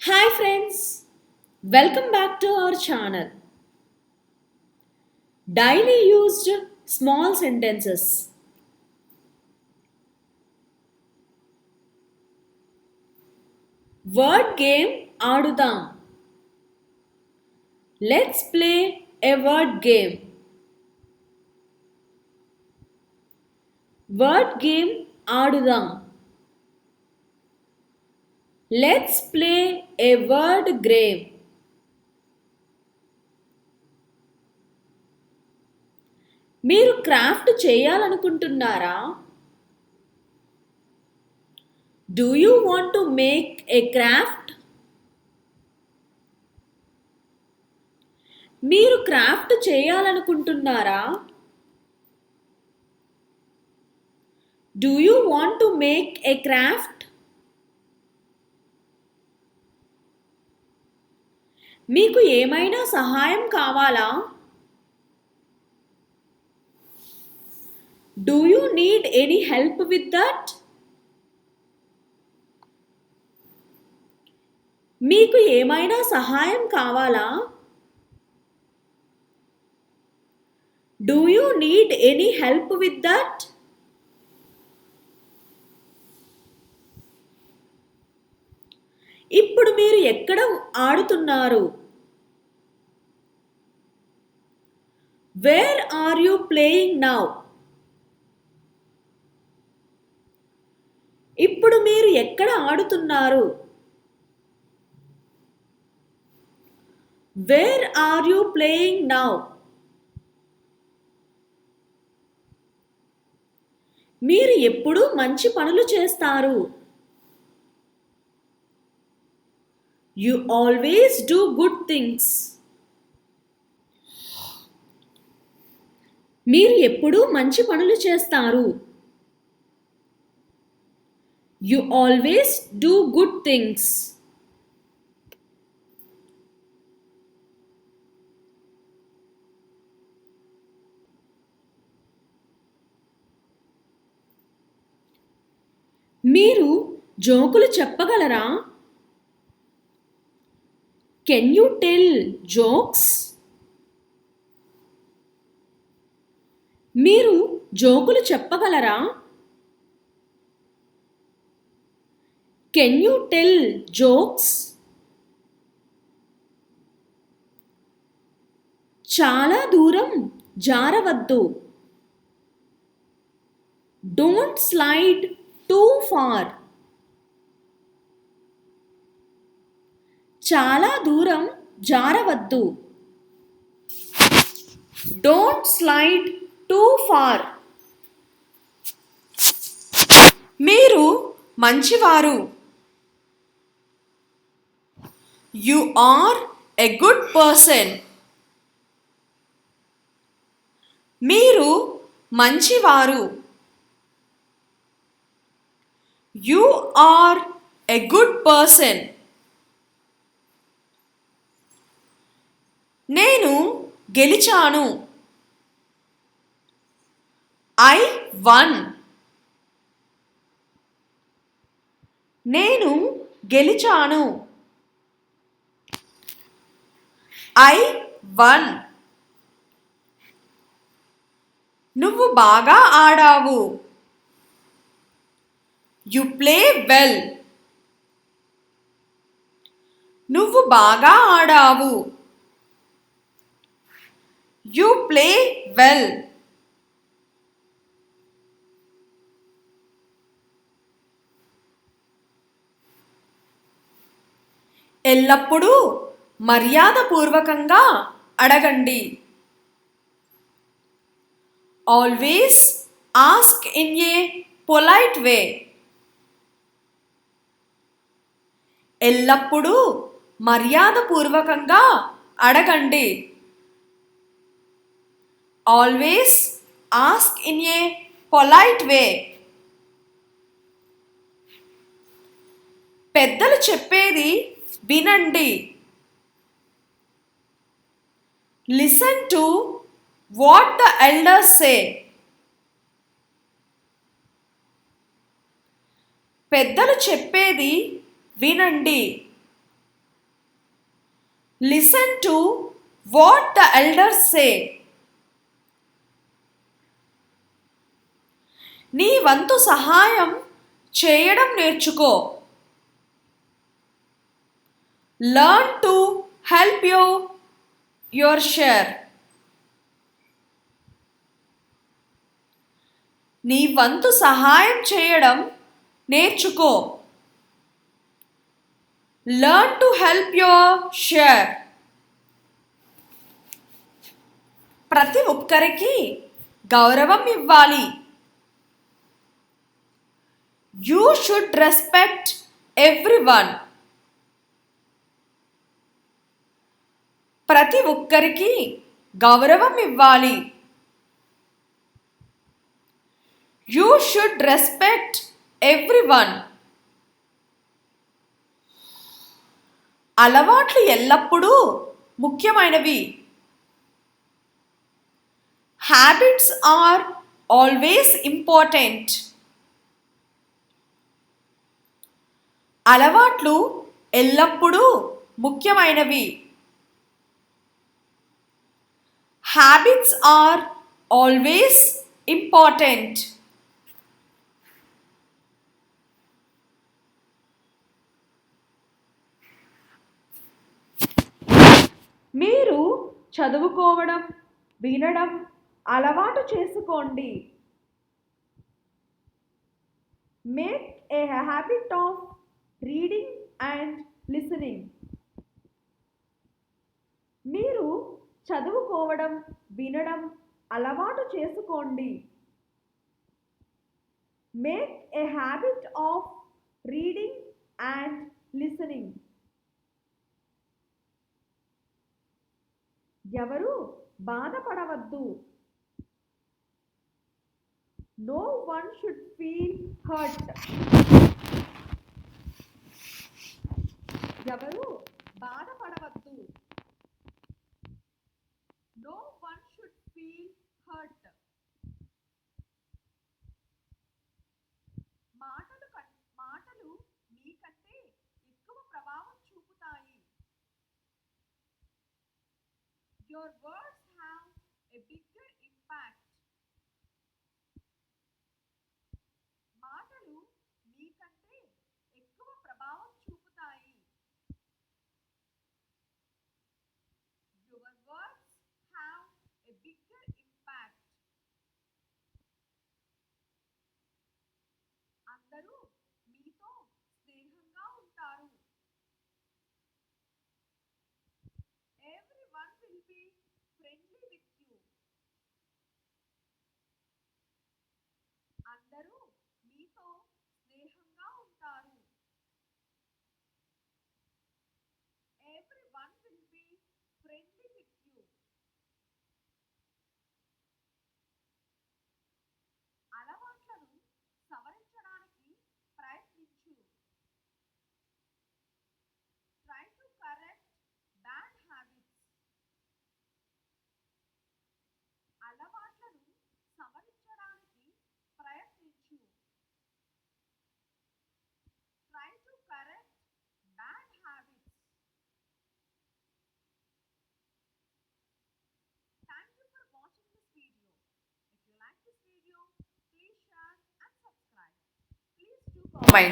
Hi friends, welcome back to our channel. Daily used small sentences. Word game Aadudam let's play a word game word game Aadudam Let's play a word game మీరు craft చేయాలనుకుంటున్నారా? Do you want to make a craft మీరు craft చేయాలనుకుంటున్నారా? Do you want to make a craft మీకు ఏమైనా సహాయం కావాలా? Do you need any help with that మీకు ఏమైనా సహాయం కావాలా? Do you need any help with that ఇప్పుడు మీరు ఎక్కడ ఆడుతున్నారు? Where are you playing now ఇప్పుడు మీరు ఎక్కడ ఆడుతున్నారు? Where are you playing now మీరు ఎప్పుడు మంచి పనులు చేస్తారు? You always do good things మీరు ఎప్పుడు మంచి పనులు చేస్తారు. You always do good things మీరు జోకులు చెప్పగలరా? కెన్ యూ టెల్ జోక్స్ మీరు జోకులు చెప్పగలరా? కెన్ యూ టెల్ జోక్స్ చాలా దూరం జారవద్దు. డోంట్ స్లైడ్ టూ ఫార్ చాలా దూరం జారవద్దు. Don't slide too far. మీరు మంచివారు. You are a good person. మీరు మంచివారు. You are a good person. నేను గెలిచాను. I won. నేను గెలిచాను. I won. నువ్వు బాగా ఆడావు. You play well. నువ్వు బాగా ఆడావు. You play well. ఎల్లప్పుడూ మర్యాదపూర్వకంగా అడగండి. Always ask in a polite way ఎల్లప్పుడూ మర్యాదపూర్వకంగా అడగండి. Always ask in a polite way పెద్దలు చెప్పేది వినండి. Listen to what the elders say పెద్దలు చెప్పేది వినండి. Listen to what the elders say నీ వంతు సహాయం చేయడం నేర్చుకో. Learn to help you your share నీ వంతు సహాయం చేయడం నేర్చుకో. Learn to help your share ప్రతి ఒక్కరికి గౌరవం ఇవ్వాలి. You should respect everyone ప్రతి ఒక్కరికి గౌరవం ఇవ్వాలి. You should respect everyone అలవాట్లు ఎల్లప్పుడూ ముఖ్యమైనవి. హ్యాబిట్స్ ఆర్ ఆల్వేస్ ఇంపార్టెంట్ అలవాట్లు ఎల్లప్పుడూ ముఖ్యమైనవి. హ్యాబిట్స్ ఆర్ ఆల్వేస్ ఇంపార్టెంట్ మీరు చదువుకోవడం వినడం అలవాటు చేసుకోండి. Make a habit of reading and listening మీరు చదువుకోవడం వినడం అలవాటు చేసుకోండి. Make a habit of reading and listening ఎవరు బాధపడవద్దు. No one should feel hurt ఎవరు బాధపడవద్దు. your words have a bigger impact మాటలు మీకంటే ఎక్కువ ప్రభావం చూపుతాయి your words have a bigger impact అందరూ యూ